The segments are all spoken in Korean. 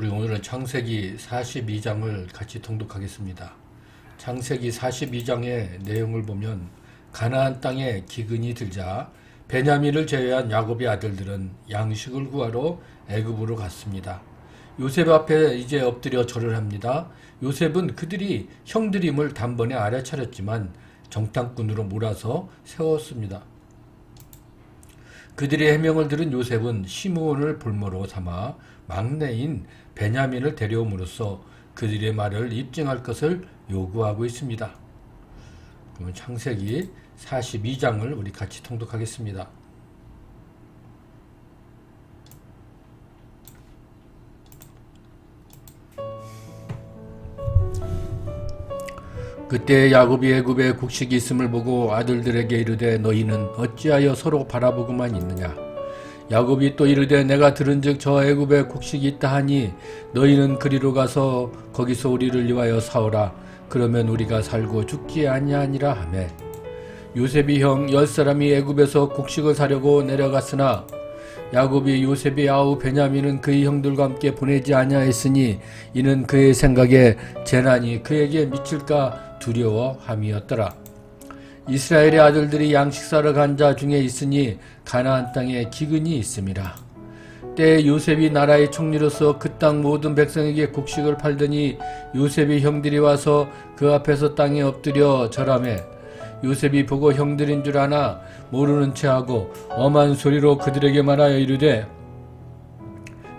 우리 오늘은 창세기 42장을 같이 통독하겠습니다. 창세기 42장의 내용을 보면 가나안 땅에 기근이 들자 베냐민을 제외한 야곱의 아들들은 양식을 구하러 애굽으로 갔습니다. 요셉 앞에 이제 엎드려 절을 합니다. 요셉은 그들이 형들임을 단번에 알아차렸지만 정탐꾼으로 몰아서 세웠습니다. 그들의 해명을 들은 요셉은 시므온을 볼모로 삼아 막내인 베냐민을 데려옴으로써 그들의 말을 입증할 것을 요구하고 있습니다. 그러면 창세기 42장을 우리 같이 통독하겠습니다. 그때 야곱이 애굽에 곡식이 있음을 보고 아들들에게 이르되 너희는 어찌하여 서로 바라보고만 있느냐? 야곱이 또 이르되 내가 들은즉 저 애굽에 곡식이 있다 하니 너희는 그리로 가서 거기서 우리를 위하여 사오라. 그러면 우리가 살고 죽지 아니하니라 하매. 요셉이 형 열 사람이 애굽에서 곡식을 사려고 내려갔으나 야곱이 요셉의 아우 베냐민은 그의 형들과 함께 보내지 아니하였으니 이는 그의 생각에 재난이 그에게 미칠까 두려워함이었더라. 이스라엘의 아들들이 양식 사러 간자 중에 있으니 가나안 땅에 기근이 있음이라. 때 요셉이 나라의 총리로서 그 땅 모든 백성에게 곡식을 팔더니 요셉의 형들이 와서 그 앞에서 땅에 엎드려 절하매 요셉이 보고 형들인 줄 아나 모르는 체하고 엄한 소리로 그들에게 말하여 이르되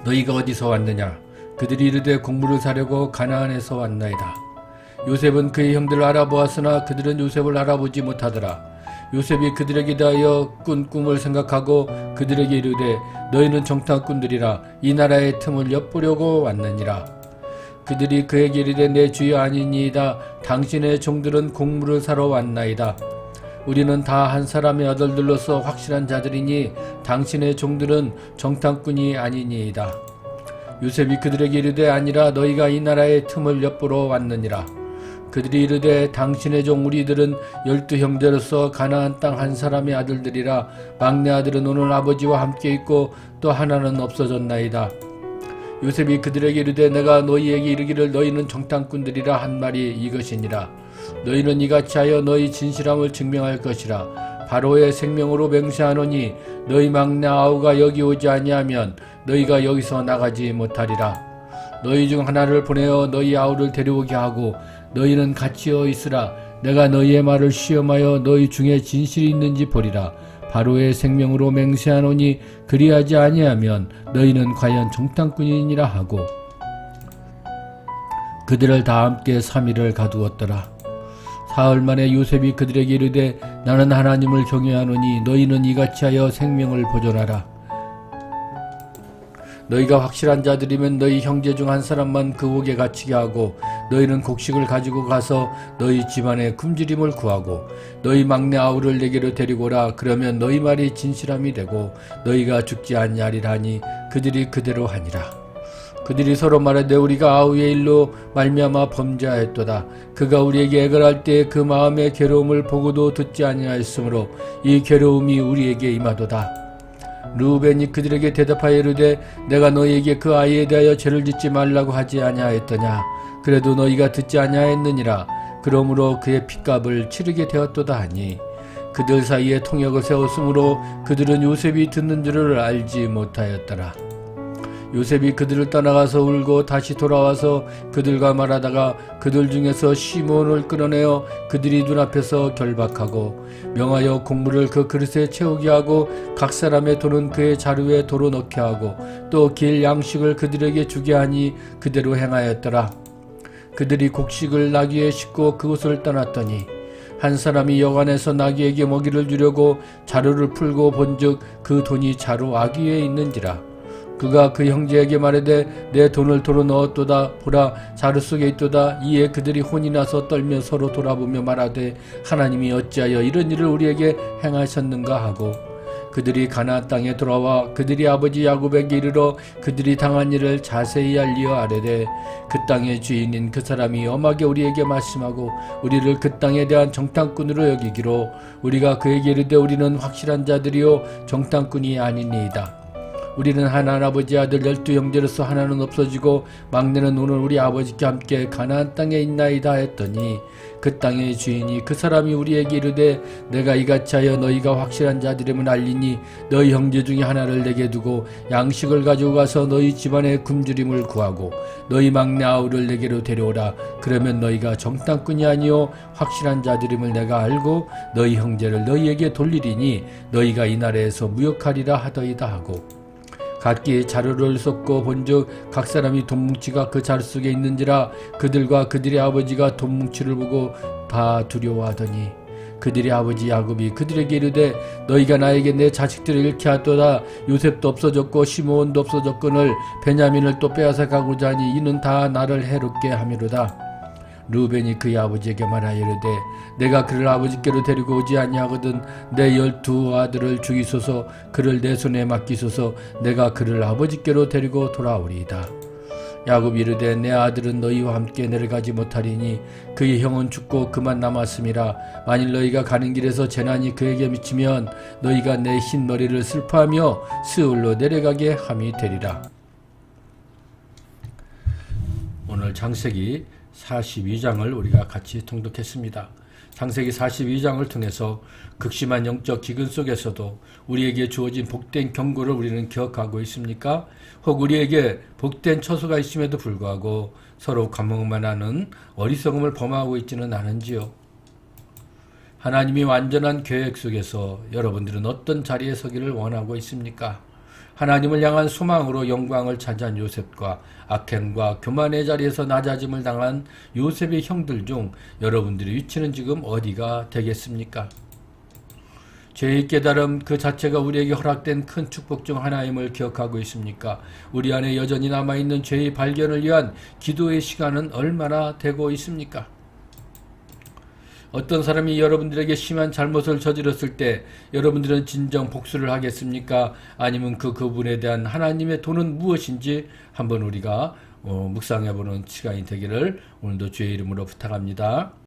너희가 어디서 왔느냐 그들이 이르되 공물을 사려고 가나안에서 왔나이다 요셉은 그의 형들을 알아보았으나 그들은 요셉을 알아보지 못하더라. 요셉이 그들에게 대하여 꾼 꿈을 생각하고 그들에게 이르되 너희는 정탐꾼들이라 이 나라의 틈을 엿보려고 왔느니라. 그들이 그에게 이르되 내 주여 아니니이다. 당신의 종들은 곡물을 사러 왔나이다. 우리는 다 한 사람의 아들들로서 확실한 자들이니 당신의 종들은 정탐꾼이 아니니이다. 요셉이 그들에게 이르되 아니라 너희가 이 나라의 틈을 엿보러 왔느니라 그들이 이르되 당신의 종 우리들은 열두 형제로서 가나안 땅 한 사람의 아들들이라 막내 아들은 오늘 아버지와 함께 있고 또 하나는 없어졌나이다. 요셉이 그들에게 이르되 내가 너희에게 이르기를 너희는 정탐꾼들이라 한 말이 이것이니라. 너희는 이같이 하여 너희 진실함을 증명할 것이라. 바로의 생명으로 맹세하노니 너희 막내 아우가 여기 오지 아니하면 너희가 여기서 나가지 못하리라. 너희 중 하나를 보내어 너희 아우를 데려오게 하고 너희는 같이어 있으라 내가 너희의 말을 시험하여 너희 중에 진실이 있는지 보리라 바로의 생명으로 맹세하노니 그리하지 아니하면 너희는 과연 정탐꾼이니라 하고 그들을 다 함께 3일을 가두었더라. 사흘 만에 요셉이 그들에게 이르되 나는 하나님을 경외하노니 너희는 이같이 하여 생명을 보존하라. 너희가 확실한 자들이면 너희 형제 중 한 사람만 그 옥에 갇히게 하고 너희는 곡식을 가지고 가서 너희 집안의 굶주림을 구하고 너희 막내 아우를 내게로 데리고라. 그러면 너희 말이 진실함이 되고 너희가 죽지 아니하리라니 그들이 그대로 하니라. 그들이 서로 말하되 우리가 아우의 일로 말미암아 범죄하였도다. 그가 우리에게 애걸할 때 그 마음의 괴로움을 보고도 듣지 아니하였으므로 이 괴로움이 우리에게 임하도다. 루벤이 그들에게 대답하여 이르되 내가 너희에게 그 아이에 대하여 죄를 짓지 말라고 하지 아니하였더냐 그래도 너희가 듣지 아니하였느니라 그러므로 그의 핏값을 치르게 되었도다 하니 그들 사이에 통역을 세웠으므로 그들은 요셉이 듣는 줄을 알지 못하였더라 요셉이 그들을 떠나가서 울고 다시 돌아와서 그들과 말하다가 그들 중에서 시몬을 끌어내어 그들이 눈앞에서 결박하고 명하여 곡물을 그 그릇에 채우게 하고 각 사람의 돈은 그의 자루에 도로 넣게 하고 또 길 양식을 그들에게 주게 하니 그대로 행하였더라. 그들이 곡식을 나귀에 싣고 그곳을 떠났더니 한 사람이 여관에서 나귀에게 먹이를 주려고 자루를 풀고 본즉 그 돈이 자루 아귀에 있는지라. 그가 그 형제에게 말하되 내 돈을 도로 넣었도다 보라 자루 속에 있도다 이에 그들이 혼이 나서 떨며 서로 돌아보며 말하되 하나님이 어찌하여 이런 일을 우리에게 행하셨는가 하고 그들이 가나안 땅에 돌아와 그들이 아버지 야곱에게 이르러 그들이 당한 일을 자세히 알리어 아뢰되 그 땅의 주인인 그 사람이 엄하게 우리에게 말씀하고 우리를 그 땅에 대한 정탐꾼으로 여기기로 우리가 그에게 이르되 우리는 확실한 자들이요 정탐꾼이 아니니이다 우리는 하나 아버지 아들 열두 형제로서 하나는 없어지고 막내는 오늘 우리 아버지께 함께 가나안 땅에 있나이다 했더니 그 땅의 주인이 그 사람이 우리에게 이르되 내가 이같이 하여 너희가 확실한 자들임을 알리니 너희 형제 중에 하나를 내게 두고 양식을 가지고 가서 너희 집안의 굶주림을 구하고 너희 막내 아우를 내게로 데려오라. 그러면 너희가 정탐꾼이 아니요 확실한 자들임을 내가 알고 너희 형제를 너희에게 돌리리니 너희가 이 나라에서 무역하리라 하더이다 하고 각기 자루를 쏟고 본즉 각 사람이 돈뭉치가 그 자루 속에 있는지라 그들과 그들의 아버지가 돈뭉치를 보고 다 두려워하더니 그들의 아버지 야곱이 그들에게 이르되 너희가 나에게 내 자식들을 잃게 하도다. 요셉도 없어졌고 시므온도 없어졌거늘 베냐민을 또 빼앗아 가고자 하니 이는 다 나를 해롭게 함이로다 루벤이 그의 아버지에게 말하여 이르되 내가 그를 아버지께로 데리고 오지 아니하거든 내 열두 아들을 죽이소서 그를 내 손에 맡기소서 내가 그를 아버지께로 데리고 돌아오리이다. 야곱이 이르되 내 아들은 너희와 함께 내려가지 못하리니 그의 형은 죽고 그만 남았음이라 만일 너희가 가는 길에서 재난이 그에게 미치면 너희가 내 흰 머리를 슬퍼하며 스울로 내려가게 함이 되리라. 오늘 장세기 42장을 우리가 같이 통독했습니다. 장세기 42장을 통해서 극심한 영적 기근 속에서도 우리에게 주어진 복된 경고를 우리는 기억하고 있습니까? 혹 우리에게 복된 처소가 있음에도 불구하고 서로 감흥만 하는 어리석음을 범하고 있지는 않은지요? 하나님이 완전한 계획 속에서 여러분들은 어떤 자리에 서기를 원하고 있습니까? 하나님을 향한 소망으로 영광을 차지한 요셉과 악행과 교만의 자리에서 낮아짐을 당한 요셉의 형들 중 여러분들의 위치는 지금 어디가 되겠습니까? 죄의 깨달음 그 자체가 우리에게 허락된 큰 축복 중 하나임을 기억하고 있습니까? 우리 안에 여전히 남아있는 죄의 발견을 위한 기도의 시간은 얼마나 되고 있습니까? 어떤 사람이 여러분들에게 심한 잘못을 저질렀을 때 여러분들은 진정 복수를 하겠습니까? 아니면 그 그분에 대한 하나님의 돈은 무엇인지 한번 우리가 어, 묵상해보는 시간이 되기를 오늘도 주의 이름으로 부탁합니다.